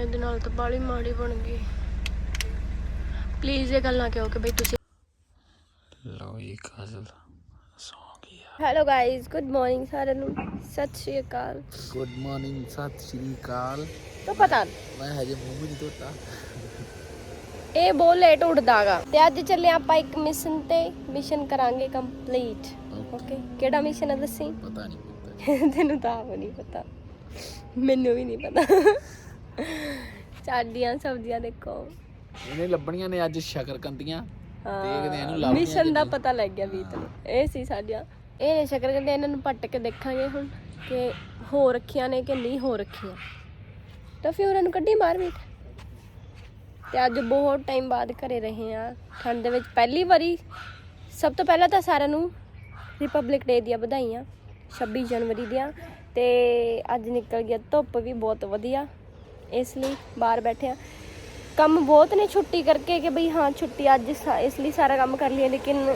ਇਹਦੇ ਨਾਲ ਤਾਂ ਬਾਲੀ ਮਾੜੀ ਬਣ ਗਈ। ਪਲੀਜ਼ ਇਹ ਗੱਲ ਨਾ ਕਿਹੋ ਕਿ ਬਈ ਤੁਸੀਂ ਲਓ ਜੀ ਕਾਜਲ ਸੌਂ ਗਈ ਆ ਹੈਲੋ ਗਾਇਜ਼ ਗੁੱਡ ਮਾਰਨਿੰਗ ਸਾਰਿਆਂ ਨੂੰ। ਸਤਿ ਸ਼੍ਰੀ ਅਕਾਲ। ਗੁੱਡ ਮਾਰਨਿੰਗ ਸਤਿ ਸ਼੍ਰੀ ਅਕਾਲ। ਤਾਂ ਪਤਾ ਮੈਂ ਹਜੇ ਮੂੰਹ ਵੀ ਨਹੀਂ ਧੋਤਾ। ਇਹ ਬਹੁਤ ਲੇਟ ਉੱਠਦਾਗਾ। ਤੇ ਅੱਜ ਚੱਲੇ ਆਪਾਂ ਇੱਕ ਮਿਸ਼ਨ ਤੇ। ਮਿਸ਼ਨ ਕਰਾਂਗੇ ਕੰਪਲੀਟ ਓਕੇ ਕਿਹੜਾ ਮਿਸ਼ਨ ਹੈ ਦੱਸੀ? ਪਤਾ ਨਹੀਂ ਪਤਾ ਤੈਨੂੰ ਤਾਂ ਆਪ ਨਹੀਂ ਪਤਾ। ਮੈਨੂੰ ਵੀ ਨਹੀਂ ਪਤਾ। ਸਾਡੀਆਂ ਸਬਜ਼ੀਆਂ ਦੇਖੋ। ਇਹਨੇ ਲੱਭਣੀਆਂ ਨੇ ਅੱਜ ਸ਼ਕਰਕੰਦੀਆਂ। ਦੇਖਦੇ ਇਹਨੂੰ ਲੱਭਦੀਆਂ ਮਿਸ਼ਨ ਦਾ ਪਤਾ ਲੱਗ ਗਿਆ ਵੀਤ ਨੂੰ ਇਹ ਸੀ ਸਾਡੀਆਂ। ਇਹ ਨੇ ਸ਼ਕਰ ਕਹਿੰਦੇ ਇਹਨਾਂ ਨੂੰ ਪੱਟ ਕੇ ਦੇਖਾਂਗੇ ਹੁਣ ਕਿ ਹੋ ਰੱਖੀਆਂ ਨੇ ਕਿ ਨਹੀਂ ਹੋ ਰੱਖੀਆਂ। ਤਾਂ ਫਿਰ ਉਹਨਾਂ ਨੂੰ ਕੱਢੀ ਬਾਹਰ ਵੀਟ ਤੇ ਅੱਜ ਬਹੁਤ ਟਾਈਮ ਬਾਅਦ ਘਰੇ ਰਹੇ ਆ ਠੰਡ ਦੇ ਵਿੱਚ ਪਹਿਲੀ ਵਾਰੀ ਸਭ ਤੋਂ ਪਹਿਲਾਂ ਤਾਂ ਸਾਰਿਆਂ ਨੂੰ ਰਿਪਬਲਿਕ ਡੇ ਦੀਆਂ ਵਧਾਈਆਂ 26 ਜਨਵਰੀ ਦੀਆਂ। ਤੇ ਅੱਜ ਨਿਕਲ ਗਿਆ ਧੁੱਪ ਵੀ ਬਹੁਤ ਵਧੀਆ। ਇਸ ਲਈ ਬਾਹਰ ਬੈਠੇ ਆ। ਕੰਮ ਬਹੁਤ ਨੇ ਛੁੱਟੀ ਕਰਕੇ ਕਿ ਬਈ ਹਾਂ ਛੁੱਟੀ ਅੱਜ ਇਸ ਲਈ ਸਾਰਾ ਕੰਮ ਕਰ ਲਿਆ ਲੇਕਿਨ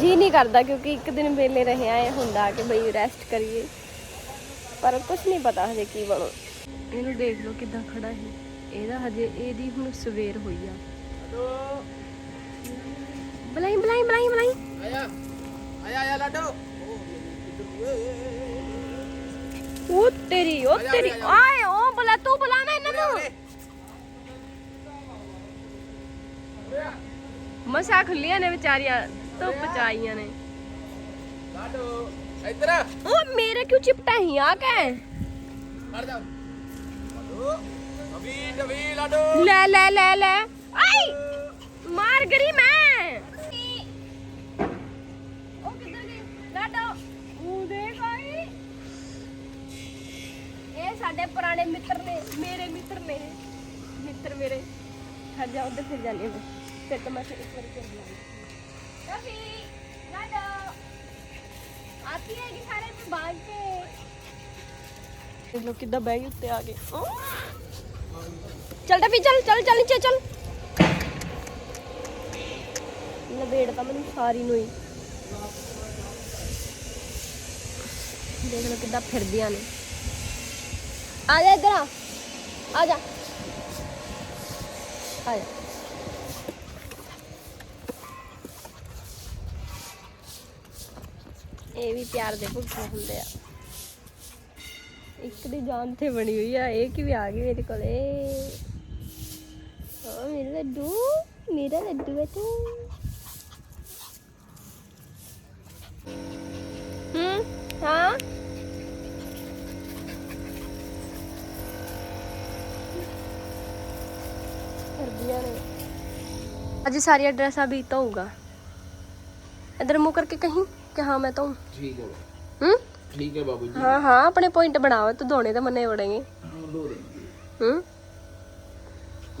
ਜੀ ਨਹੀਂ ਕਰਦਾ ਕਿਉਂਕਿ ਇੱਕ ਦਿਨ ਵੇਲੇ ਰਹੇ ਆਏ ਹੁੰਦਾ ਕਿ ਬਈ ਰੈਸਟ ਕਰੀਏ। ਪਰ ਕੁਝ ਨਹੀਂ ਪਤਾ ਹਜੇ ਕੀ ਬਣੂ। ਇਹਨੂੰ ਦੇਖ ਲਓ ਕਿਦਾਂ ਖੜਾ ਹੈ ਇਹਦਾ ਹਜੇ ਇਹਦੀ ਹੁਣ ਸਵੇਰ ਹੋਈ ਆ। ਬਲਾਈ ਬਲਾਈ ਬਲਾਈ ਬਲਾਈ। ਆਇਆ ਆਇਆ ਆਇਆ ਲਾਡੋ। ਉਹ ਤੇਰੀ ਉਹ ਤੇਰੀ ਆਏ ਉਹ ਬਲਾ ਤੂੰ ਬੁਲਾਣਾ ਇਹਨਾਂ ਨੂੰ ਮਸਾ ਖੁੱਲੀਆਂ ਨੇ ਵਿਚਾਰੀਆਂ ਧੁੱਪ ਚ ਆਈਆਂ ਨੇ ਲਾਡੋ ਇੱਧਰ ਉਹ ਮੇਰੇ ਕਿਉਂ ਚਿਪਟਾ ਹੀ ਆ ਕੇ ਹਟ ਜਾ ਲਾਡੋ ਅਭੀ ਡਵੀ ਲਾਡੋ ਲੈ ਲੈ ਲੈ ਲੈ ਆਈ ਮਾਰ ਗਰੀ ਮੈਂ ਉਹ ਕਿੱਧਰ ਗਈ ਲਾਡੋ ਉਹ ਦੇਖ ਆਈ ਇਹ ਸਾਡੇ ਪੁਰਾਣੇ ਮਿੱਤਰ ਨੇ, ਮੇਰੇ ਮਿੱਤਰ ਨੇ। ਇਹ। ਮਿੱਤਰ ਮੇਰੇ। ਹਟ ਜਾ ਉੱਧਰ ਫਿਰ ਜਾਣੀ ਮੈਂ। ਫਿਰ ਤਾਂ ਮੈਂ ਫਿਰ ਇੱਕ ਵਾਰੀ ਫਿਰ ਜਾਣੀ ਕਫੀ ਲਾਡੋ ਆਤੀ ਹੈ ਕਿ ਸਾਰੇ ਤੇ ਬਾਗ ਕੇ। ਇਹ ਲੋਕ ਕਿੱਦਾਂ ਬਹਿ ਗਏ ਉੱਤੇ ਆ ਗਏ ਚੱਲ ਟੱਪੀ ਚੱਲ ਚੱਲ ਚੱਲ ਨੀਚੇ, ਚੱਲ। ਲਵੇੜ ਤਾਂ ਮੈਨੂੰ ਸਾਰੀ ਨੂੰ ਹੀ। ਦੇਖ ਲਓ ਕਿੱਦਾਂ ਫਿਰਦੀਆਂ ਨੇ। ਆ ਜਾ ਇੱਧਰ ਆ। ਆ ਜਾ। ਆ ਜਾ। ਇਹ ਵੀ ਪਿਆਰ ਦੇ ਭੁੱਖੇ ਹੁੰਦੇ ਆ। ਇੱਕ ਦੀ ਜਾਨ ਤੇ ਬਣੀ ਹੋਈ ਆ, ਇਹ ਕਿ ਆ ਗਈ ਮੇਰੇ ਕੋਲੇ? ਓ ਮੇਰਾ ਲੱਡੂ ਮੇਰਾ ਲੱਡੂ ਹੈ ਤੂੰ ਹੂੰ ਹਾਂ ਕਰਦੀਆਂ ਨੇ। ਅੱਜ ਸਾਰੀਆਂ ਡਰੈਸਾਂ ਵੀ ਧੋਊਗਾ ਇਧਰ ਮੂੰਹ ਕਰਕੇ ਕਹੀਂ ਕਿ ਹਾਂ ਮੈਂ ਧੋਊਂ ਠੀਕ ਹੈ ਹੂੰ? ਠੀਕ ਹੈ ਬਾਬੂ ਜੀ। ਹਾਂ ਹਾਂ ਆਪਣੇ ਪੁਆਇੰਟ ਬਣਾਓ ਤੂੰ ਧੋਣੇ ਤਾਂ ਮੰਨੇ ਉੜेंगे ਲੋ ਦੇ ਹੂੰ?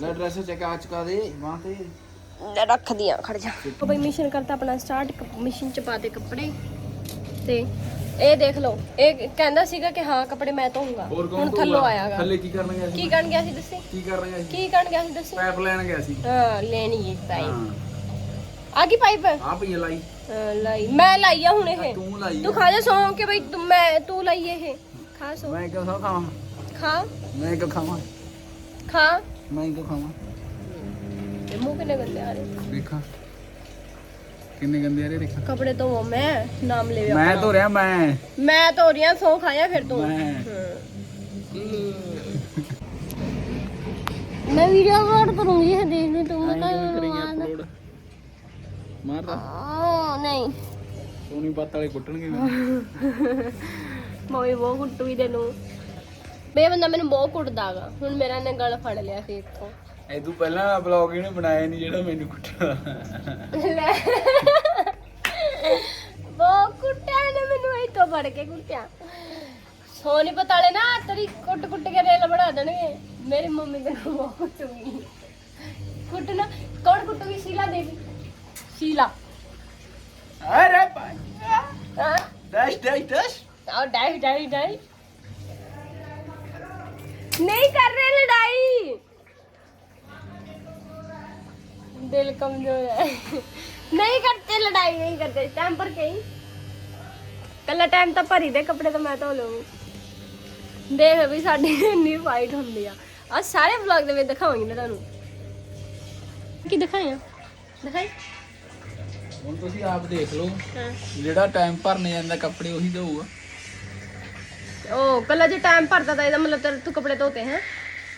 ਲੈ ਡਰੈਸ ਚੈੱਕ ਆ ਚੁਕਾ ਦੇ ਮਾਂ ਤੇ। ਲੈ ਰੱਖ ਦਿਆਂ ਖੜ ਜਾ। ਉਹ ਬਈ ਮਿਸ਼ਨ ਕਰਤਾ ਆਪਣਾ ਸਟਾਰਟ ਮਿਸ਼ਨ ਚ ਪਾ ਦੇ ਕੱਪੜੇ। ਤੇ ਇਹ ਦੇਖ ਲਓ ਇਹ ਕਹਿੰਦਾ ਸੀਗਾ ਕਿ ਹਾਂ ਕੱਪੜੇ ਮੈਂ ਧੋਊਂਗਾ। ਹੋਰ ਕੌਣ ਹੁਣ ਥੱਲੋਂ ਆਇਆਗਾ। ਥੱਲੇ ਕੀ ਕਰਨ ਗਿਆ ਸੀ? ਕੀ ਕਰਨ ਗਿਆ ਸੀ ਦੱਸੀ? ਕੀ ਕਰ ਰਿਹਾ ਸੀ? ਕੀ ਕਰਨ ਗਿਆ ਸੀ ਦੱਸੀ? ਪਾਈਪ ਲੈਣ ਗਿਆ ਸੀ। ਹਾਂ ਲੈਣੀ ਹੈ ਪਾਈਪ। ਹਾਂ। ਆ ਗਈ ਪਾਈਪ? ਆ ਪਈ ਲਾਈ। ਹਾਂ, ਲਾਈ। ਮੈਂ ਲਾਈ ਆ ਹੁਣ ਇਹ। ਤੂੰ ਲਾਈ ਤੂੰ ਖਾ ਜਾ ਸੌਂ ਕੇ ਬਈ ਤੂੰ ਮੈਂ ਤੂੰ ਲਾਈ ਇਹ। ਖਾ ਸੌਂ। ਮੈਂ ਕਿਉਂ ਸੌ ਖਾਵਾਂ? ਖਾ। ਮੈਂ ਕਿਉਂ ਖਾਵਾਂ? ਖਾ। ਮੈਂ ਕਿਉਂ ਖਾਵਾਂ? ਤੇ ਮੂੰਹ ਕਿੰਨੇ ਗੰਦੇ ਆ ਰਹੇ? ਦੇਖਾਂ ਕਿੰਨੇ ਗੰਦੇ ਆ ਰਹੇ ਦੇਖਾਂ। ਕੱਪੜੇ ਧੋਵਾਂ ਮੈਂ ਨਾਮ ਲੈ ਮੈਂ ਧੋ ਰਿਹਾ ਮੈਂ। ਮੈਂ ਧੋ ਰਿਆਂ ਸੌ ਖਾਇਆ ਫਿਰ ਤੂੰ। ਮੈਂ। ਮੈਂ ਵੀਡੀਓ ਅਪਲੋਡ ਕਰੂੰਗੀ ਇਹ ਦੇਖ ਲਈ ਤੂੰ ਆਈ ਕਰੀਏ ਅਪਲੋਡ ਮਾਰਦਾ? ਆ ਨਹੀਂ। ਸੋਨੀ ਪੱਤ ਵਾਲੇ ਕੁੱਟਣਗੇ ਮੈਨੂੰ। ਮੋਈ ਬਹੁਤ ਕੁੱਟੂਗੀ ਤੈਨੂੰ। ਬੇ ਬੰਦਾ ਮੈਨੂੰ ਬਹੁਤ ਕੁੱਟਦਾਗਾ। ਹੁਣ ਮੇਰਾ ਨੇ ਗਲ ਫੜ ਲਿਆ ਸੀ ਇੱਥੋਂ। ਇਹ ਤੂੰ ਪਹਿਲਾਂ ਵਲੌਗ ਇਹਨੇ ਬਣਾਇਆ ਨਹੀਂ ਜਿਹੜਾ ਮੈਨੂੰ ਕੁੱਟਦਾ ਲੈ। ਬਹੁਤ ਕੁੱਟਿਆ ਨੇ ਮੈਨੂੰ ਇੱਥੋਂ ਫੜ ਕੇ ਕੁੱਟਿਆ। ਸੋਨੀ ਪਤਾਲੇ ਨਾ ਤੇਰੀ ਕੁੱਟ ਕੁੱਟ ਕੇ ਰੇਲ ਬਣਾ ਦੇਣਗੇ। ਮੇਰੀ ਮੰਮੀ ਮੈਨੂੰ ਬਹੁਤ ਕੁੱਟੂਗੀ। ਕੁੱਟਣਾ ਕੌਣ ਕੁੱਟੂਗੀ? ਸ਼ੀਲਾ ਦੇਵੀ ਸ਼ੀਲਾ। ਅਰੇ ਭਾਈ ਹਾਂ। ਡੈਸ਼ ਡੈਸ਼ ਡੈਸ਼ ਆਓ ਡਾਈ ਡਾਈ। ਨਹੀਂ ਕਰ ਰਹੇ ਲੜਾਈ। ਦਿਲ कमजोर है नहीं करते लड़ाई नहीं करते टाइम पर कहीं कल टाइम तो भरी दे कपड़े तो मैं धो लूंगी ਦੇਖ ਵੀ ਸਾਡੀ ਇੰਨੀ ਫਾਈਟ ਹੁੰਦੀ ਆ ਆ ਸਾਰੇ ਵਲੌਗ ਦੇ ਵਿੱਚ ਦਿਖਾਵਾਂਗੀ ਨਾ ਤੁਹਾਨੂੰ ਕੀ ਦਿਖਾਇਆ ਦਿਖਾਈ ਹੁਣ ਤੁਸੀਂ ਆਪ ਦੇਖ ਲਓ ਹਾਂ ਜਿਹੜਾ ਟਾਈਮ ਭਰਨੇ ਜਾਂਦਾ ਕੱਪੜੇ ਉਹੀ ਦਊਗਾ ਉਹ ਕੱਲਾ ਜੇ ਟਾਈਮ ਭਰਦਾ ਤਾਂ ਇਹਦਾ ਮਤਲਬ ਤੇਰੇ ਤੂੰ ਕੱਪੜੇ ਧੋਤੇ ਹੈ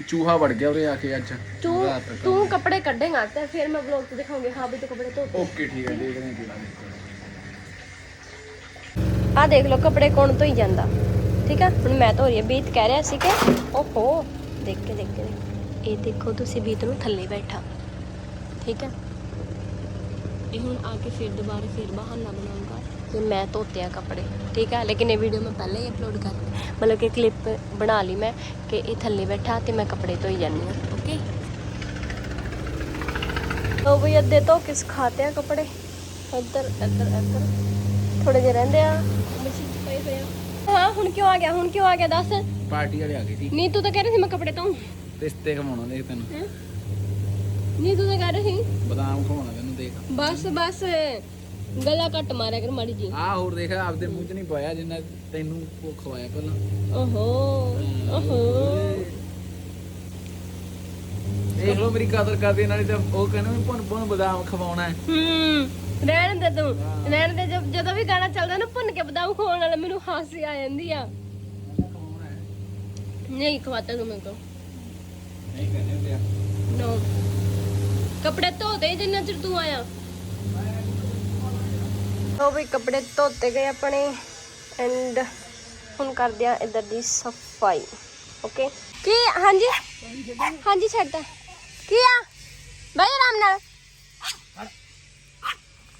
ਚੂਹਾ ਵੜ ਗਿਆ ਉਰੇ ਆ ਕੇ ਅੱਜ। ਤੂੰ ਰਾਤ ਤੱਕ। ਤੂੰ ਕੱਪੜੇ ਕੱਢੇਗਾ ਤੇ ਫਿਰ ਮੈਂ ਵਲੌਗ ਤੇ ਦਿਖਾਉਂਗੀ। ਹਾਂ ਵੀ ਤੂੰ ਕੱਪੜੇ ਧੋਤੇ ਓਕੇ ਠੀਕ ਹੈ ਦੇਖਦੇ ਹਾਂ ਕਿਹੜਾ ਆ ਦੇਖ ਲਓ ਕੱਪੜੇ ਕੌਣ ਧੋਈ ਜਾਂਦਾ। ਠੀਕ ਆ? ਹੁਣ ਮੈਂ ਧੋ ਰਹੀ ਹਾਂ। ਬੀਤ ਕਹਿ ਰਿਹਾ ਸੀ ਕਿ ਓਹੋ ਦੇਖ ਕੇ ਦੇਖ ਕੇ ਦੇਖ। ਇਹ ਦੇਖੋ ਤੁਸੀਂ ਬੀਤ ਨੂੰ ਥੱਲੇ ਬੈਠਾ। ਠੀਕ ਆ ਇਹ ਹੁਣ ਆ ਕੇ ਫਿਰ ਦੁਬਾਰਾ ਫਿਰ ਬਹਾਨਾ ਬਣਾਉਂਗਾ ਕਿ ਮੈਂ ਧੋਤੇ ਆ ਕੱਪੜੇ ਠੀਕ ਆ? ਲੇਕਿਨ ਇਹ ਵੀਡੀਓ ਮੈਂ ਪਹਿਲਾਂ ਹੀ ਅਪਲੋਡ ਕਰ ਮਤਲਬ ਕਿ ਕਲਿੱਪ ਬਣਾ ਲਈ ਮੈਂ ਕਿ ਇਹ ਥੱਲੇ ਬੈਠਾ ਤੇ ਮੈਂ ਕੱਪੜੇ ਧੋਈ ਜਾਂਦੀ ਆ ਓਕੇ ਤੋ ਵੀ ਅੱਧੇ ਧੋ ਕੇ ਸੁਖਾਤੇ ਆ ਕੱਪੜੇ। ਇੱਧਰ ਇੱਧਰ ਇੱਧਰ। ਥੋੜੇ ਜਿਹੇ ਰਹਿੰਦੇ ਆ। ਮਸ਼ੀਨ 'ਚ ਪਏ ਹੋਏ ਆ। ਹਾਂ ਹੁਣ ਕਿਉਂ ਆ ਗਿਆ? ਹੁਣ ਕਿਉਂ ਆ ਗਿਆ? ਦੱਸ। ਪਾਰਟੀ ਵਾਲੇ ਆ ਗਏ ਸੀ ਨਹੀਂ ਤੂੰ ਤਾਂ ਕਹਿ ਰਹੀ ਸੀ ਮੈਂ ਕੱਪੜੇ ਧੋਉਂ ਰਿਸ਼ਤੇ ਖਵਾਉਣਾ ਦੇਖ ਤੈਨੂੰ? ਨਹੀਂ ਤੂੰ ਤਾਂ ਕਹਿ ਰਹੀ ਸੀ। ਬਦਾਮ ਖਵਾਉਣਾ ਤੈਨੂੰ ਦੇਖ। ਬਸ ਬਸ। ਗਲਾ ਘੱਟ ਮਾਰਿਆ ਕਰ ਮਾੜੀ ਜੀ ਆਹ ਹੋਰ ਦੇਖ ਆਪਦੇ ਮੂੰਹ 'ਚ ਨਹੀਂ ਪਾਇਆ ਜਿੰਨਾ ਤੈਨੂੰ ਉਹ ਖਵਾਇਆ ਪਹਿਲਾਂ ਓਹੋ ਓਹੋ। ਦੇਖ ਲਓ ਮੇਰੀ ਕਦਰ ਕਰਦੇ ਨਾਲੇ ਤਾਂ ਉਹ ਕਹਿੰਦੇ ਵੀ ਭੁੰਨ ਭੁੰਨ ਬਦਾਮ ਖਵਾਉਣਾ ਹੈ। ਹੂੰ ਰਹਿਣ ਦੇ ਤੂੰ ਰਹਿਣ ਦੇ ਜਦ- ਜਦੋਂ ਵੀ ਗਾਣਾ ਚੱਲਦਾ ਨਾ ਭੁੰਨ ਕੇ ਬਦਾਮ ਖਵਾਉਣ ਵਾਲਾ ਮੈਨੂੰ ਹਾਸੀ ਆ ਜਾਂਦੀ ਆ। ਨਹੀਂ ਖਵਾਤਾ ਤੂੰ ਮੈਨੂੰ ਨਹੀਂ ਕਹਿੰਦੇ ਹੁੰਦੇ ਆ। ਨੋ ਕੱਪੜੇ ਧੋਤੇ ਜਿੰਨਾ ਚਿਰ ਤੂੰ ਆਇਆ। ਉਹ ਵੀ ਕੱਪੜੇ ਧੋਤੇ ਗਏ ਆਪਣੇ ਐਂਡ ਹੁਣ ਕਰਦੇ ਆ ਇਧਰ ਦੀ ਸਫ਼ਾਈ ਓਕੇ ਕੀ, ਹਾਂਜੀ? ਹਾਂਜੀ ਛੱਡਦਾ ਕੀ ਆ? ਬਈ ਆਰਾਮ ਨਾਲ।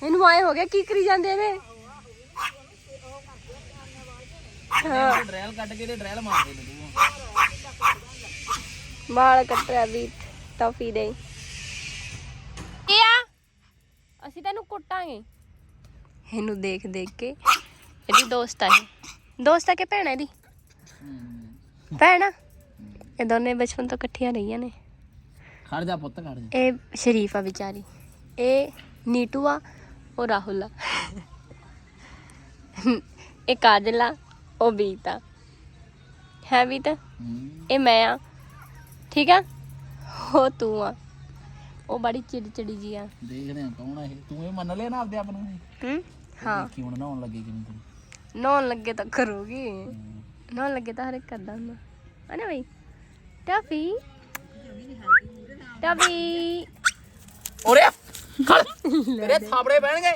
ਇਹਨੂੰ ਆਏ ਹੋ ਗਿਆ, ਕੀ ਕਰੀ ਜਾਂਦੇ ਨੇ? ਹਾਂ। ਡਰੈਲ ਕੱਢ ਕੇ ਤੇ ਡਰੈਲ ਮਾਰਦੇ ਨੇ ਤੂੰ ਕੱਟਿਆ ਵੀ ਟੌਫੀ ਦੇ ਕੀ ਆ? ਅਸੀਂ ਤੈਨੂੰ ਕੁੱਟਾਂਗੇ। ਇਹਨੂੰ ਦੇਖ ਦੇਖ ਕੇ। ਇਹਦੀ ਦੋਸਤ ਆ ਇਹ। ਦੋਸਤ ਆ ਕਿ ਭੈਣ ਆ ਇਹਦੀ? ਭੈਣ ਆ? ਇਹ ਦੋਨੇ ਬਚਪਨ ਤੋਂ ਇਕੱਠੀਆਂ ਰਹੀਆਂ ਨੇ। ਖੜ ਜਾ ਪੁੱਤ ਖੜ ਜਾ। ਇਹ ਸ਼ਰੀਫ ਆ ਵਿਚਾਰੀ। ਇਹ ਨੀਟੂ ਆ ਉਹ ਰਾਹੁਲ ਆ। ਇਹ ਕਾਜਲ ਆ ਉਹ ਬੀਤ ਆ। ਹੈ ਬੀਤ। ਇਹ ਮੈਂ ਆ। ਠੀਕ ਆ? ਉਹ ਤੂੰ ਆ। ਉਹ ਬੜੀ ਚਿੜਚਿੜੀ ਜੀ ਆ। ਦੇਖਦੇ ਆ ਕੌਣ ਆ ਇਹ। ਤੂੰ ਇਹ ਮੰਨ ਲਿਆ ਨਾ ਆਪਦੇ ਆਪ ਨੂੰ? ਹੂੰ? ਹਾਂ। ਦੇਖੀ ਹੁਣ ਨਹਾਉਣ ਲੱਗੇ ਕਿਵੇਂ ਤੂੰ ਨਹਾਉਣ ਲੱਗੇ ਤਾਂ ਕਰੂਗੀ। ਨਹਾਉਣ ਲੱਗੇ ਤਾਂ ਹਰ ਇੱਕ ਕਰਦਾ ਹੁੰਦਾ। ਹਨਾ ਬਈ? ਟਾਫੀ? ਟਾਫੀ। ਓਰੇ ਖੜ। ਤੇਰੇ ਥਾਪੜੇ ਪੈਣਗੇ।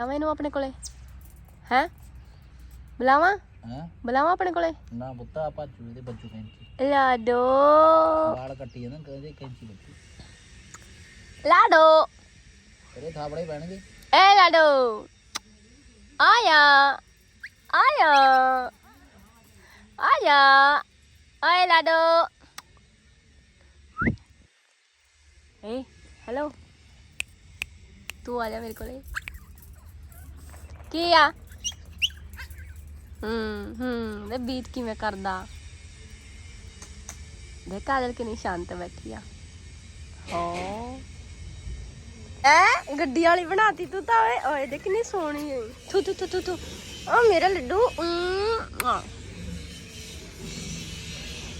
ਆਵਾਂ ਇਹਨੂੰ ਆਪਣੇ ਕੋਲੇ। ਹੈ? ਬੁਲਾਵਾਂ? ਹਾਂ? ਬੁਲਾਵਾਂ ਆਪਣੇ ਕੋਲੇ? ਨਾ ਪੁੱਤ ਆਪਾਂ ਚੂਹੇ ਦੇ ਬੱਚੂ ਕੈਂਚੀ। ਲਾਡੋ ਵਾਲ ਕੱਟੀ ਜਾਂਦਾ ਕਹਿੰਦੇ ਕੈਂਚੀ ਬੱਚੂ ਲਾਡੋ ਤੇਰੇ ਥਾਪੜੇ ਪੈਣਗੇ। ਏ ਲਾਡੋ ਆਇਆ ਆਇਆ ਆਇਆ ਓਏ ਲਾਡੋ ਏ ਹੈਲੋ ਤੂੰ ਆ ਜਾ ਮੇਰੇ ਕੋਲੇ ਕੀ ਆ ਹੂੰ ਹੂੰ ਤੇ ਬੀਤ ਕਿਵੇਂ ਕਰਦਾ? ਦੇ ਕਾਜਲ ਕਿੰਨੀ ਸ਼ਾਂਤ ਬੈਠੀ ਆ। ਹੋ। ਐ ਗੱਡੀ ਵਾਲੀ ਬਣਾਤੀ ਤੂੰ ਤਾਂ ਓਏ ਓਏ ਦੇ ਕਿੰਨੀ ਸੋਹਣੀ ਹੈ ਥੂ ਥੂ ਥੂ ਥੂ ਥੂ। ਆ ਮੇਰਾ ਲੱਡੂ।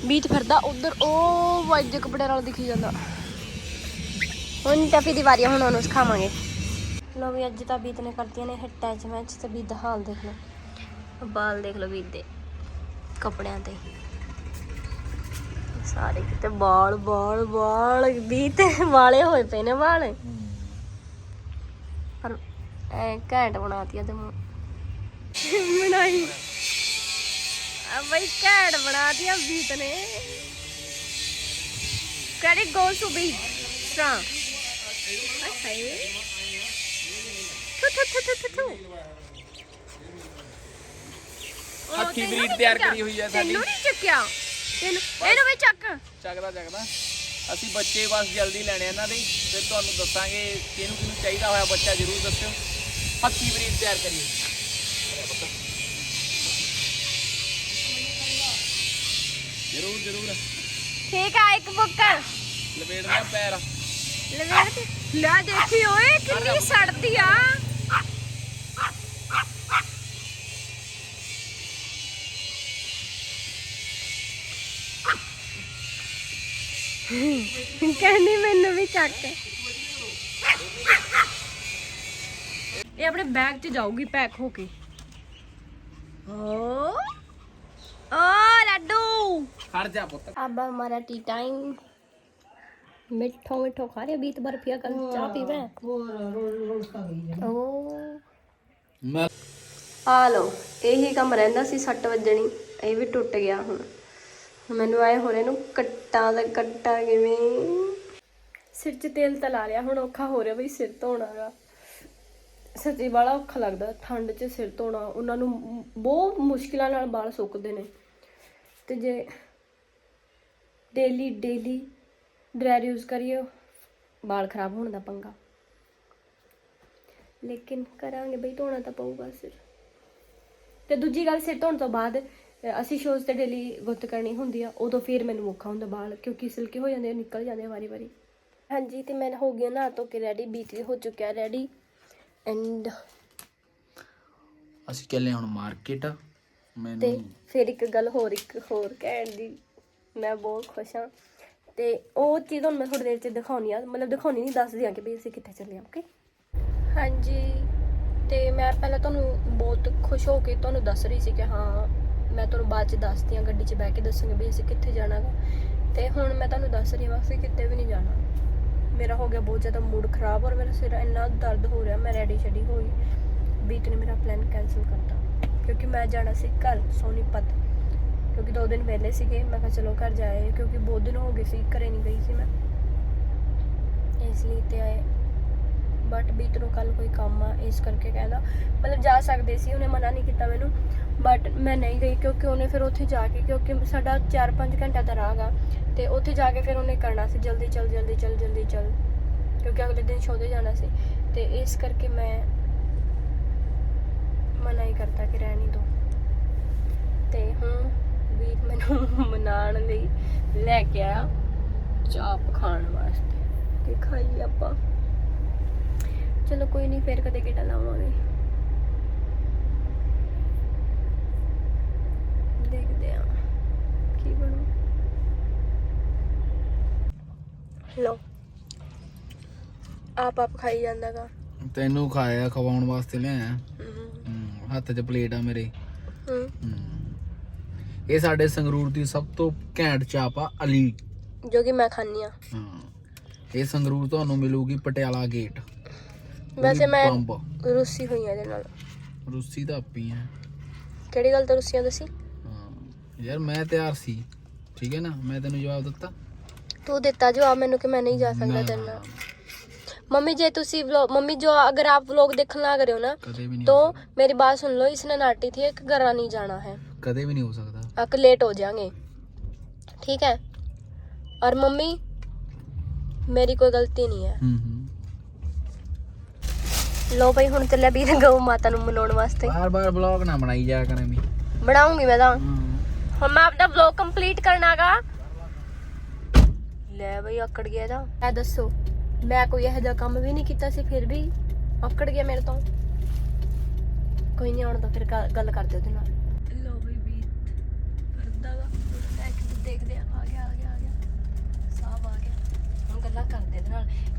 ਬੀਤ ਫਿਰਦਾ ਉਧਰ ਉਹ ਵਾਈਟ ਦੇ ਕੱਪੜੇ ਨਾਲ ਦਿਖੀ ਜਾਂਦਾ। ਹੁਣ ਟੱਪੀ ਦੀ ਵਾਰੀ ਹੁਣ ਉਹਨੂੰ ਸਿਖਾਵਾਂਗੇ। ਲੋ ਵੀ ਅੱਜ ਤਾਂ ਬੀਤ ਨੇ ਕਰਤੀਆਂ ਨੇ ਅਟੈਚਮੈਂਟ ਤੇ ਬੀਤ ਦਾ ਹਾਲ ਦੇਖ ਲਓ। ਬਾਲ ਦੇਖ ਲਓ ਬੀਤ ਦੇ ਕੱਪੜਿਆਂ ਤੇ। ਸਾਰੇ ਕਿਤੇ ਬਾਲ ਬਾਲ ਬਾਲ ਬੀਤ ਵਾਲੇ ਹੋਏ ਪਏ ਨੇ ਵਾਲ ਐ ਘੈਂਟ ਬਣਾਤੀ ਆ ਤੇ ਬਣਾਈ। ਆ ਬਈ ਘੈਂਟ ਬਣਾਤੀ ਆ ਬੀਤ ਨੇ। Credit goes to beat strong ਅੱਛਾਈ ਥੂ ਥੂ ਥੂ ਥੂ ਥੂ ਥੂ। ਉਹ ਹੱਥੀਂ ਤੈਨੂੰ ਬਰੀਡ ਤਿਆਰ? ਕਰੀ ਹੋਈ ਆ ਸਾਡੀ। ਤੈਨੂੰ ਨਹੀਂ ਚੱਕਿਆ। ਤੈਨੂੰ ਇਹਨੂੰ ਵੀ ਚੱਕ। ਚੱਕਦਾ ਚੱਕਦਾ। ਅਸੀਂ ਬੱਚੇ ਬਸ ਜਲਦੀ ਲੈਣੇ ਇਹਨਾਂ ਦੇ। ਫਿਰ ਤੁਹਾਨੂੰ ਦੱਸਾਂਗੇ ਕਿਹਨੂੰ ਕਿਹਨੂੰ ਚਾਹੀਦਾ ਹੋਇਆ ਬੱਚਾ ਜ਼ਰੂਰ ਦੱਸਿਓ। पक्की ब्रीज तैयार करिए ज़रूर ज़रूर। ठीक है एक बुक कर। लपेटना पैर। लपेट। ला देखी ओए कितनी सड़ती आ कहनी मैनू भी चक ਇਹ ਆਪਣੇ ਬੈਗ 'ਚ ਜਾਊਗੀ ਪੈਕ ਹੋ ਕੇ ਓ ਓ ਲੱਡੂ ਖੜ ਜਾ ਪੁੱਤ अब हमारा टी टाइम मिठो मिठो खा रहे बीत बर्फिया कल चाह पी रहे ओ ਮੈਂ ਆ ਲਓ ਇਹੀ ਕੰਮ ਰਹਿੰਦਾ ਸੀ 6 ਵਜਣੀ ਇਹ ਵੀ ਟੁੱਟ ਗਿਆ ਹੁਣ ਮੈਨੂੰ ਆਏ ਹੋ ਰਹੇ ਨੂੰ ਕੱਟਾਂ ਦਾ ਕੱਟਾ ਕਿਵੇਂ ਸਿਰ 'ਚ ਤੇਲ ਤਾਂ ਲਾ ਲਿਆ ਹੁਣ ਔਖਾ ਹੋ ਰਿਹਾ ਬਈ ਸਿਰ ਧੋਣਾਗਾ ਸੱਚੀ ਵਾਲਾ ਔਖਾ ਲੱਗਦਾ, ਠੰਡ 'ਚ ਸਿਰ ਧੋਣਾ, ਉਹਨਾਂ ਨੂੰ ਬਹੁਤ ਮੁਸ਼ਕਿਲਾਂ ਨਾਲ ਵਾਲ ਸੁੱਕਦੇ ਨੇ। ਤੇ ਜੇ ਡੇਲੀ ਡੇਲੀ ਡਰਾਇਰ ਯੂਜ਼ ਕਰੀਏ, ਵਾਲ ਖਰਾਬ ਹੋਣ ਦਾ ਪੰਗਾ। ਲੇਕਿਨ ਕਰਾਂਗੇ ਬਈ, ਧੋਣਾ ਤਾਂ ਪਊਗਾ ਸਿਰ। ਤੇ ਦੂਜੀ ਗੱਲ, ਸਿਰ ਧੋਣ ਤੋਂ ਬਾਅਦ ਅਸੀਂ ਸ਼ੋਜ਼ ਤੇ ਡੇਲੀ ਗੁੱਤ ਕਰਨੀ ਹੁੰਦੀ ਆ, ਉਦੋਂ ਫਿਰ ਮੈਨੂੰ ਔਖਾ ਹੁੰਦਾ ਵਾਲ, ਕਿਉਂਕਿ ਸਿਲਕੇ ਹੋ ਜਾਂਦੇ ਨਿਕਲ ਜਾਂਦੇ ਵਾਰੀ ਵਾਰੀ ਹਾਂਜੀ, ਤੇ ਮੈਂ ਹੋ ਗਿਆ ਨਾ ਧੋ ਕੇ ਰੈਡੀ ਬੀਟ ਹੋ ਚੁੱਕਿਆ ਰੈਡੀ ਐਂਡ ਅਸੀਂ ਚੱਲੇ ਹੁਣ ਮਾਰਕੀਟ ਤੇ ਮੈਨੂੰ ਫਿਰ ਇੱਕ ਗੱਲ ਹੋਰ ਇੱਕ ਹੋਰ ਕਹਿਣ ਦੀ ਮੈਂ ਬਹੁਤ ਖੁਸ਼ ਹਾਂ। ਤੇ ਉਹ ਚੀਜ਼ ਤੁਹਾਨੂੰ ਮੈਂ ਥੋੜੀ ਦੇਰ ਚ ਦਿਖਾਉਣੀ ਆ। ਮਤਲਬ ਦਿਖਾਉਣੀ ਨਹੀਂ ਦੱਸਦੀ ਆ ਕਿ ਵੀ ਅਸੀਂ ਕਿੱਥੇ ਚੱਲੇ ਆ ਓਕੇ ਹਾਂਜੀ ਤੇ ਮੈਂ ਪਹਿਲਾਂ ਤੁਹਾਨੂੰ ਬਹੁਤ ਖੁਸ਼ ਹੋ ਕੇ ਤੁਹਾਨੂੰ ਦੱਸ ਰਹੀ ਸੀ ਕਿ ਹਾਂ ਮੈਂ ਤੁਹਾਨੂੰ ਬਾਅਦ ਚ ਦੱਸਦੀ ਆ ਗੱਡੀ 'ਚ ਬਹਿ ਕੇ ਦੱਸਾਂਗੇ ਵੀ ਅਸੀਂ ਕਿੱਥੇ ਜਾਣਾ ਗਾ ਤੇ ਹੁਣ ਮੈਂ ਤੁਹਾਨੂੰ ਦੱਸ ਰਹੀ ਹਾਂ ਅਸੀਂ ਕਿਤੇ ਵੀ ਨਹੀਂ ਜਾਣਾ। ਮੇਰਾ ਹੋ ਗਿਆ ਬਹੁਤ ਜ਼ਿਆਦਾ ਮੂਡ ਖਰਾਬ ਔਰ ਮੇਰਾ ਸਿਰ ਇੰਨਾ ਦਰਦ ਹੋ ਰਿਹਾ, ਮੈਂ ਰੈਡੀ ਸ਼ੈਡੀ ਹੋਈ। ਬੀਟ ਨੇ ਮੇਰਾ ਪਲਾਨ ਕੈਨਸਲ ਕਰਤਾ। ਕਿਉਂਕਿ ਮੈਂ ਜਾਣਾ ਸੀ ਘਰ ਸੋਨੀਪਤ। ਕਿਉਂਕਿ ਦੋ ਦਿਨ ਪਹਿਲੇ ਸੀਗੇ, ਮੈਂ ਕਿਹਾ ਚਲੋ ਘਰ ਜਾਏ, ਕਿਉਂਕਿ ਬਹੁਤ ਦਿਨ ਹੋ ਗਏ ਸੀ, ਘਰੇ ਨਹੀਂ ਗਈ ਸੀ ਮੈਂ। ਇਸ ਲਈ ਤੇ ਆਏ। ਬਟ ਬੀਟ ਨੂੰ ਕੱਲ ਕੋਈ ਕੰਮ ਆ, ਇਸ ਕਰਕੇ ਕਹਿੰਦਾ ਮਤਲਬ ਜਾ ਸਕਦੇ ਸੀ, ਉਹਨੇ ਮਨਾ ਨਹੀਂ ਕੀਤਾ ਮੈਨੂੰ ਬਟ ਮੈਂ ਨਹੀਂ ਗਈ ਕਿਉਂਕਿ ਉਹਨੇ ਫਿਰ ਉੱਥੇ ਜਾ ਕੇ, ਕਿਉਂਕਿ ਸਾਡਾ 4-5 ਘੰਟਾ ਦਾ ਰਾਹ ਤੇ ਉੱਥੇ ਜਾ ਕੇ ਫਿਰ ਉਹਨੇ ਕਰਨਾ ਸੀ, ਜਲਦੀ ਚੱਲ ਜਲਦੀ ਚੱਲ ਜਲਦੀ ਚੱਲ, ਕਿਉਂਕਿ ਅਗਲੇ ਦਿਨ ਸ਼ੋਅ ਤੇ ਜਾਣਾ ਸੀ। ਤੇ ਇਸ ਕਰਕੇ ਮੈਂ ਮਨਾ ਹੀ ਕਰਤਾ ਕਿ ਰਹਿਣੀ ਦੋ। ਤੇ ਹੁਣ ਵੀਰ ਮੈਨੂੰ ਮਨਾਉਣ ਲਈ ਲੈ ਕੇ ਆਇਆ ਚਾਪ ਖਾਣ ਵਾਸਤੇ। ਤੇ ਖਾਈ ਆਪਾਂ। ਚਲੋ ਕੋਈ ਨਹੀਂ ਫੇਰ ਕਦੇ ਕਿਹੜਾ ਲਾਵਾਂਗੇ। ਦੇਖਦੇ ਆ ਕੀ ਬਣੂ। ਲੋ ਆਪ ਆਪ ਖਾਈ ਜਾਂਦਾਗਾ। ਤੈਨੂੰ ਖਾਇਆ ਖਵਾਉਣ ਵਾਸਤੇ ਲਿਆਇਆ। ਹੂੰ, ਹੱਥ 'ਚ ਪਲੇਟ ਆ ਮੇਰੇ। ਹੂੰ। ਹੂੰ। ਇਹ ਸਾਡੇ ਸੰਗਰੂਰ ਦੀ ਸਭ ਤੋਂ ਘੈਂਟ ਚਾਪ ਆ ਅਲੀ। ਜੋ ਕਿ ਮੈਂ ਖਾਣੀ ਆ ਹਾਂ। ਇਹ ਸੰਗਰੂਰ ਤੁਹਾਨੂੰ ਮਿਲੂਗੀ ਪਟਿਆਲਾ ਗੇਟ ਵੈਸੇ ਮੈਂ ਬੰਬ ਰੁੱਸੀ ਹੋਈ ਆ ਇਹਦੇ ਨਾਲ ਰੂਸੀ ਦਾ ਆਪੀ ਆ ਕਿਹੜੀ ਗੱਲ ਤੋਂ ਰੁੱਸੀਆਂ ਦੱਸੀ ਹਾਂ ਯਾਰ ਮੈਂ ਤਿਆਰ ਸੀ ਠੀਕ ਹੈ ਨਾ ਮੈਂ ਤੈਨੂੰ ਜਵਾਬ ਦਿੱਤਾ ਤੂੰ ਦਿੱਤਾ ਜਵਾਬ ਮੈਨੂੰ ਕਿ ਮੈਂ ਨਹੀਂ ਜਾ ਸਕਦਾ ਤੇਰੇ ਨਾਲ मम्मी जे तुसी व्लॉग मम्मी जो अगर आप व्लॉग देखने लग रहे हो ना ਕਦੇ ਵੀ ਨਹੀਂ तो ਹੋ ਸਕਦਾ। मेरी बात सुन लो इसने नाटी थी एक घरा नहीं जाना है ਕਦੇ ਵੀ ਨਹੀਂ ਹੋ ਸਕਦਾ अक लेट हो जाएंगे ठीक है और मम्मी मेरी कोई गलती नहीं है ਹੂੰ ਹੂੰ ਲੋ ਬਈ ਹੁਣ ਚੱਲਿਆ ਵੀਰ ਗਊ ਮਾਤਾ ਨੂੰ ਮਨਾਉਣ ਵਾਸਤੇ। ਬਾਰ-ਬਾਰ ਵਲੌਗ ਨਾ ਬਣਾਈ ਜਾ ਕਰੇ ਮੈਂ ਬਣਾਉਂਗੀ ਮੈਂ ਤਾਂ। ਹੁਣ ਮੈਂ ਆਪਣਾ ਵਲੌਗ ਕੰਪਲੀਟ ਕਰਨਾਗਾ ਲੈ ਬਈ ਆਕੜ ਗਿਆ ਤਾਂ ਐ ਦੱਸੋ ਮੈਂ ਕੋਈ ਇਹੋ ਜਿਹਾ ਕੰਮ ਵੀ ਨਹੀਂ ਕੀਤਾ ਸੀ ਫਿਰ ਵੀ ਆਕੜ ਗਿਆ ਮੇਰੇ ਤੋਂ? ਕੋਈ ਨਹੀਂ ਹੁਣ ਫਿਰ ਗੱਲ ਕਰਦੇ ਉਹਦੇ ਨਾਲ।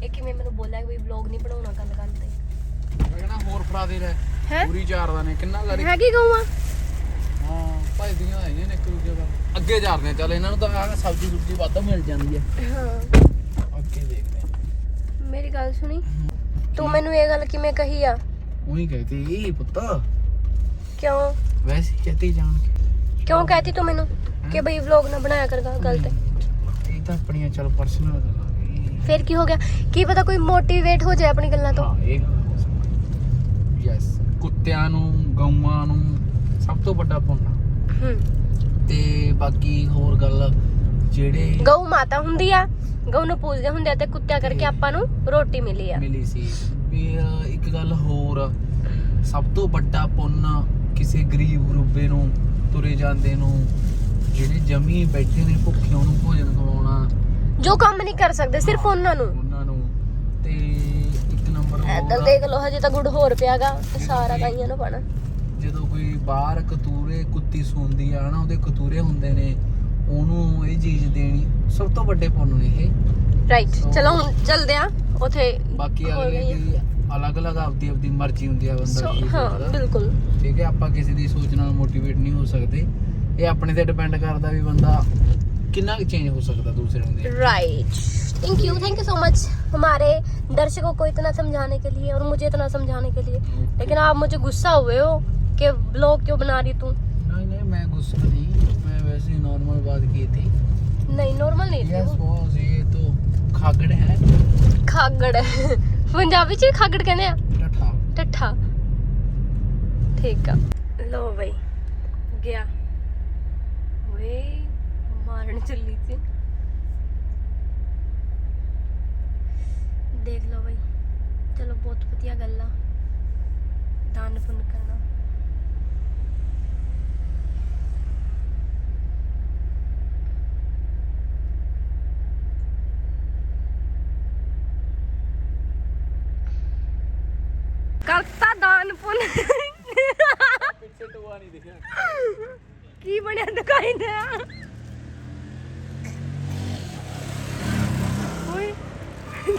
ਇਹ ਕਿਵੇਂ ਮੈਨੂੰ ਬੋਲਿਆ ਕਿ ਬਈ ਵਲੌਗ ਨਹੀਂ ਬਣਾਉਣਾ ਗੱਲ ਕਰਦੇ ਮੈਂ ਕਹਿੰਦਾ ਹੋਰ ਫੜਾ ਦੇ ਲੈ। ਹੈ? ਪੂਰੀ ਚਾਰ ਦਾ ਨੇ ਕਿੰਨਾ ਗਾੜੀ? ਹੈਗੀ ਗਊਆਂ ਹਾਂ ਭਜਦੀਆਂ ਹੈਗੀਆਂ ਨੇ ਇੱਕ ਦੂਜੇ ਦਾ। ਅੱਗੇ ਜਾਂਦੇ ਆ, ਚੱਲ ਇਹਨਾਂ ਨੂੰ ਤਾਂ ਆਹ ਸਬਜ਼ੀ ਸੁਬਜ਼ੀ ਵੱਧ ਮਿਲ ਜਾਂਦੀ ਹੈ ਹਾਂ। ਅੱਗੇ ਦੇਖਦੇ ਆ। ਮੇਰੀ ਗੱਲ ਸੁਣੀ। ਤੂੰ ਮੈਨੂੰ ਇਹ ਗੱਲ ਕਿਵੇਂ ਕਹੀ ਆ? ਉਹੀ ਕਹਤੇ ਇਹ ਪੁੱਤ ਕਿਉਂ? ਵੈਸੇ ਹੀ ਕਹਤੀ ਜਾਣ ਕੇ। ਕਿਉਂ ਕਹਤੀ ਤੂੰ ਮੈਨੂੰ? ਕਿ ਬਈ ਵਲੌਗ ਨਾ ਬਣਾਇਆ ਕਰਗਾ ਗੱਲ ਤੇ। ਇਹ ਤਾਂ ਆਪਣੀਆਂ ਚੱਲ ਪਰਸਨਲ ਗੱਲਾਂ ਨੇ। ਫਿਰ ਕੀ ਹੋ ਗਿਆ? ਕੀ ਪਤਾ ਕੋਈ ਮੋਟੀਵੇਟ ਹੋ ਜਾਏ ਆਪਣੀ ਗੱਲਾਂ ਤੋਂ? ਹਾਂ ਇਹ ਯੈਸ ਕੁੱਤਿਆਂ ਨੂੰ ਗਊਆਂ ਨੂੰ ਸਭ ਤੋਂ ਵੱਡਾ ਪੁੰਨ ਆ। ਹੂੰ। ਤੇ ਬਾਕੀ ਹੋਰ ਗੱਲ ਜਿਹੜੇ ਗਊ ਮਾਤਾ ਹੁੰਦੀ ਆ ਗਊ ਨੂੰ ਪੂਜਦੇ ਹੁੰਦੇ ਆ ਤੇ ਕੁੱਤਿਆਂ ਕਰਕੇ ਆਪਾਂ ਨੂੰ ਰੋਟੀ ਮਿਲੀ ਆ। ਮਿਲੀ ਸੀ। ਵੀ ਅਹ, ਇੱਕ ਗੱਲ ਹੋਰ ਆ, ਸਭ ਤੋਂ ਵੱਡਾ ਪੁੰਨ ਕਿਸੇ ਗਰੀਬ ਰੂਬੇ ਨੂੰ ਤੁਰੇ ਜਾਂਦੇ ਨੂੰ ਜਿਹੜੇ ਜਮੀ ਬੈਠੇ ਨੇ ਭੁੱਖੇ ਉਹਨੂੰ ਭੋਜਨ ਖਵਾਉਣਾ। ਜੋ ਕੰਮ ਨਹੀਂ ਕਰ ਸਕਦੇ ਸਿਰਫ ਉਹਨਾਂ ਨੂੰ। ਉਹਨਾਂ ਨੂੰ। ਤੇ ਆ, ਦੇਖ ਲਓ ਹਜੇ ਤਾਂ ਗੁੜ ਹੋਰ ਪਿਆਗਾ ਸਾਰਾ ਗਾਈਆਂ ਨੂੰ ਪਾਣਾ ਜਦੋਂ ਕੋਈ ਬਾਹਰ ਕਤੂਰੇ ਕੁੱਤੀ ਸੌਂਦੀ ਆ ਨਾ ਉਹਦੇ ਕਤੂਰੇ ਹੁੰਦੇ ਨੇ ਉਹਨੂੰ ਇਹ ਚੀਜ਼ ਦੇਣੀ ਸਭ ਤੋਂ ਵੱਡੇ ਪੁੰਨ ਨੇ ਇਹ। ਰਾਈਟ ਚਲੋ ਹੁਣ ਚੱਲਦੇ ਆ ਉਥੇ ਬਾਕੀ ਅਗਲੇ। ਦੀ ਅਲੱਗ-ਅਲੱਗ ਆਪਦੀ ਆਪਦੀ ਮਰਜ਼ੀ ਹੁੰਦੀ ਆ ਬੰਦਾ ਕੀ ਹਾਂ ਬਿਲਕੁਲ। ਠੀਕ ਹੈ ਆਪਾਂ ਕਿਸੇ ਦੀ ਸੋਚ ਨਾਲ ਮੋਟੀਵੇਟ ਨਹੀਂ ਹੋ ਸਕਦੇ। ਇਹ ਆਪਣੇ ਤੇ ਡਿਪੈਂਡ ਕਰਦਾ ਵੀ ਬੰਦਾ ਕਿੰਨਾ ਚੇਂਜ ਹੋ ਸਕਦਾ ਦੂਸਰੇ ਨੂੰ ਦੇਖ right thank you thank you so much हमारे दर्शकों को इतना समझाने के लिए और मुझे इतना समझाने के लिए लेकिन आप मुझे गुस्सा हुए हो कि ब्लॉग क्यों बना रही तू नहीं नहीं मैं गुस्सा नहीं मैं वैसे ही नॉर्मल बात की थी नहीं नॉर्मल नहीं थी यस वो। बॉस ये तो खागड़ है ਖਾਗੜ ਪੰਜਾਬੀ ਚ ਖਾਗੜ ਕਹਿੰਦੇ ਆ ठठा ਟੱਠਾ ਠੀਕ ਆ ਲੋ ਬਈ ਗਿਆ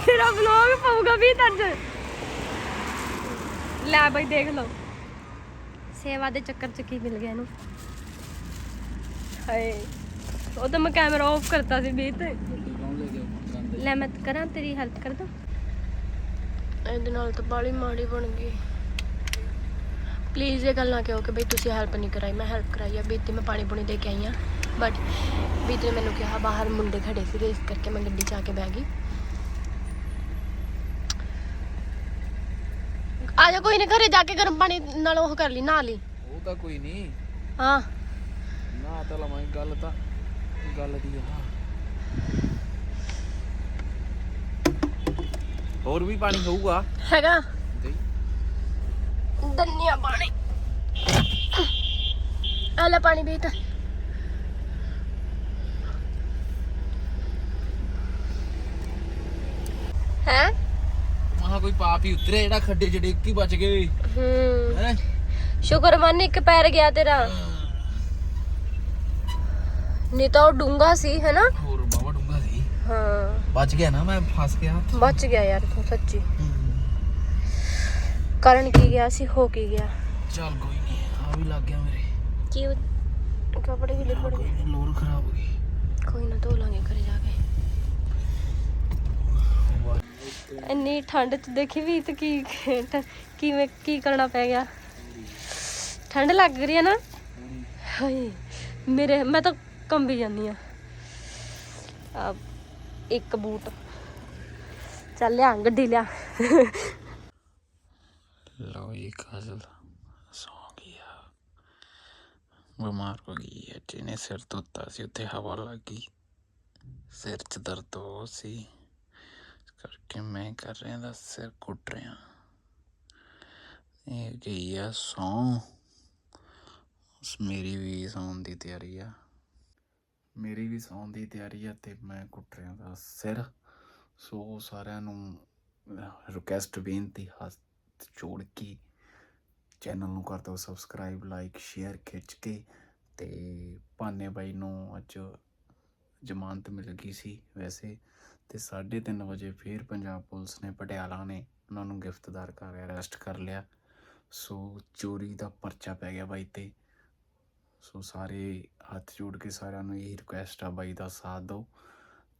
ਤੇਰਾ ਵਲੌਗ ਪਾਊਗਾ ਵੀ ਤੱਜ ਲੈ ਬਈ ਦੇਖ ਲਓ। ਸੇਵਾ ਦੇ ਚੱਕਰ ਚ ਕੀ ਮਿਲ ਗਿਆ ਇਹਨੂੰ। ਹਾਏ, ਉਹ ਤਾਂ ਮੈਂ ਕੈਮਰਾ ਆਫ ਕਰਤਾ ਸੀ ਵੀ ਤੇ। ਲੈ ਮੈਂ ਕਰਾਂ ਤੇਰੀ ਹੈਲਪ ਕਰ ਦੋ ਇਹਦੇ ਨਾਲ ਤਾਂ ਬਾਲੀ ਮਾੜੀ ਬਣ ਗਈ। ਪਲੀਜ਼ ਇਹ ਗੱਲ ਨਾ ਕਹੋ ਕਿ ਬਈ ਤੁਸੀਂ ਹੈਲਪ ਨਹੀਂ ਕਰਾਈ। ਮੈਂ ਹੈਲਪ ਕਰਾਈ ਆ। ਬੀਤੀ ਮੈਂ ਪਾਣੀ ਪੁਣੀ ਦੇ ਕੇ ਆਈ ਆ। ਬਟ ਬੀਤੀ ਨੇ ਮੈਨੂੰ ਕਿਹਾ ਬਾਹਰ ਮੁੰਡੇ ਖੜੇ ਸੀਗੇ, ਇਸ ਕਰਕੇ ਮੈਂ ਗੱਡੀ 'ਚ ਆ ਕੇ ਬਹਿ ਗਈ। ਆ ਜਾ ਕੋਈ ਨਾ ਘਰੇ ਜਾ ਕੇ ਗਰਮ ਪਾਣੀ ਨਾਲ ਉਹ ਕਰ ਲਈ ਨਹਾ ਲਈ। ਉਹ ਤਾਂ ਕੋਈ ਨਹੀਂ ਹਾਂ। ਨਾ ਤਾਂ ਲਵਾਂ ਗੱਲ ਤਾਂ ਗੱਲ ਦੀ ਆ। ਹੋਰ ਵੀ ਪਾਣੀ ਹੋਊਗਾ? ਹੈਗਾ। ਦੇ। ਧਨੀਆ ਪਾਣੀ। ਆ ਲੈ ਪਾਣੀ ਵੀ ਤਾਂ ਹੈ? ਮਹਾ ਕੋਈ ਪਾਪ ਹੀ ਉਤਰੇ ਜਿਹੜਾ ਖੱਡੇ ਚ ਡਿੱਗ ਕੇ ਬਚ ਗਏ। ਹੂੰ। ਹੈ? ਸ਼ੁਕਰ ਮਨ ਇੱਕ ਪੈਰ ਗਿਆ ਤੇਰਾ। ਨਹੀਂ ਤਾਂ ਉਹ ਡੂੰਗਾ ਸੀ ਹੈਨਾ? ਹੋਰ ਬਾਬਾ ਡੂੰਗਾ ਸੀ। ਹਾਂ। ਬਚ ਗਿਆ ਨਾ ਮੈਂ ਫਸ ਗਿਆ ਬਚ ਗਿਆ ਯਾਰ ਤੂੰ ਸੱਚੀ। ਕਰਨ ਕੀ ਗਿਆ ਸੀ ਹੋ ਕੀ ਗਿਆ? ਚੱਲ ਕੋਈ ਨਹੀਂ ਆ ਵੀ ਲੱਗ ਗਿਆ ਮੇਰੇ। ਕੀ ਕੱਪੜੇ ਵੀ ਲਿਪੜ ਗਏ। ਲੋਰ ਖਰਾਬ ਹੋ ਗਈ। ਕੋਈ ਨਾ ਧੋ ਲਾਂਗੇ ਘਰੇ ਜਾ ਕੇ। ਇੰਨੀ ਠੰਡ ਚ ਦੇਖੀ ਵੀ ਤੇ ਕੀ ਕਿਵੇਂ, ਕੀ ਕਰਨਾ ਪੈ ਗਿਆ। ਠੰਡ ਲੱਗ ਰਹੀ ਹੈ ਨਾ? ਹਾਏ, ਮੇਰੇ, ਮੈਂ ਤਾਂ ਕੰਬੀ ਜਾਂਦੀ ਆ ਆ ਇੱਕ ਬੂਟ। ਚੱਲ ਲਿਆ, ਗੱਡੀ ਲਿਆ। ਲਓ ਇਹ ਕਾਜਲ, ਸੌ ਗਿਆ ਬਿਮਾਰ ਹੋ ਗਈ ਹੈ, ਜਿਹਨੇ ਸਿਰ ਧੋਤਾ ਸੀ, ਉੱਥੇ ਹਵਾ ਲੱਗ। ਗਈ ਸਿਰ 'ਚ ਦਰਦ ਹੋ ਸੀ। ਕਰਕੇ ਮੈਂ ਕਰ ਰਿਹਾ ਦਾ ਸਿਰ ਕੁੱਟ ਰਿਹਾ। ਇਹ ਗਈ ਆ ਸੌ। ਉਸ ਮੇਰੀ ਵੀ ਸੌਣ ਦੀ ਤਿਆਰੀ ਆ। ਮੇਰੀ ਵੀ ਸੌਣ ਦੀ ਤਿਆਰੀ ਆ ਤੇ ਮੈਂ ਕੁੱਟ ਰਿਹਾ ਦਾ ਸਿਰ। ਸੋ ਸਾਰਿਆਂ ਨੂੰ ਰਿਕਵੈਸਟ ਬੇਨਤੀ, ਹੱਥ ਜੋੜ ਕੇ ਚੈਨਲ ਨੂੰ ਕਰ ਦਿਓ। ਸਬਸਕ੍ਰਾਈਬ ਲਾਈਕ ਸ਼ੇਅਰ ਖਿੱਚ ਕੇ ਤੇ ਭਾਨੇ ਬਾਈ ਨੂੰ ਅੱਜ ਜ਼ਮਾਨਤ ਮਿਲ ਗਈ ਸੀ ਵੈਸੇ। ਤੇ 3:30 ਵਜੇ ਫੇਰ ਪੰਜਾਬ ਪੁਲਿਸ ਨੇ ਪਟਿਆਲਾ ਨੇ ਉਹਨਾਂ ਨੂੰ ਗ੍ਰਿਫਤਾਰ ਕਰ ਅਰੈਸਟ ਕਰ ਲਿਆ। ਸੋ ਚੋਰੀ ਦਾ ਪਰਚਾ ਪੈ ਗਿਆ ਬਾਈ ਤੇ। ਸੋ ਸਾਰੇ ਹੱਥ ਜੋੜ ਕੇ ਸਾਰਿਆਂ ਨੂੰ ਇਹ ਰਿਕੁਐਸਟ ਆ ਬਾਈ ਦਾ ਸਾਥ ਦਿਓ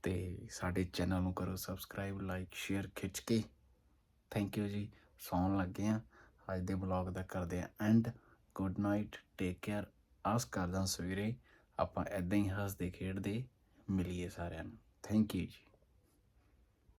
ਤੇ ਸਾਡੇ ਚੈਨਲ ਨੂੰ ਕਰੋ ਸਬਸਕ੍ਰਾਈਬ ਲਾਈਕ ਸ਼ੇਅਰ ਖਿੱਚ ਕੇ। ਥੈਂਕ ਯੂ ਜੀ, ਸੌਣ ਲੱਗੇ ਆ ਅੱਜ ਦੇ ਬਲੌਗ ਦਾ ਕਰਦੇ ਆ and good night take care ਆਸ ਕਰਦਾ ਸਵੇਰੇ ਆਪਾਂ ਐਦਾਂ ਹੀ ਹੱਸਦੇ ਖੇਡਦੇ ਮਿਲੀਏ ਸਾਰਿਆਂ ਨੂੰ। ਥੈਂਕ ਯੂ ਜੀ।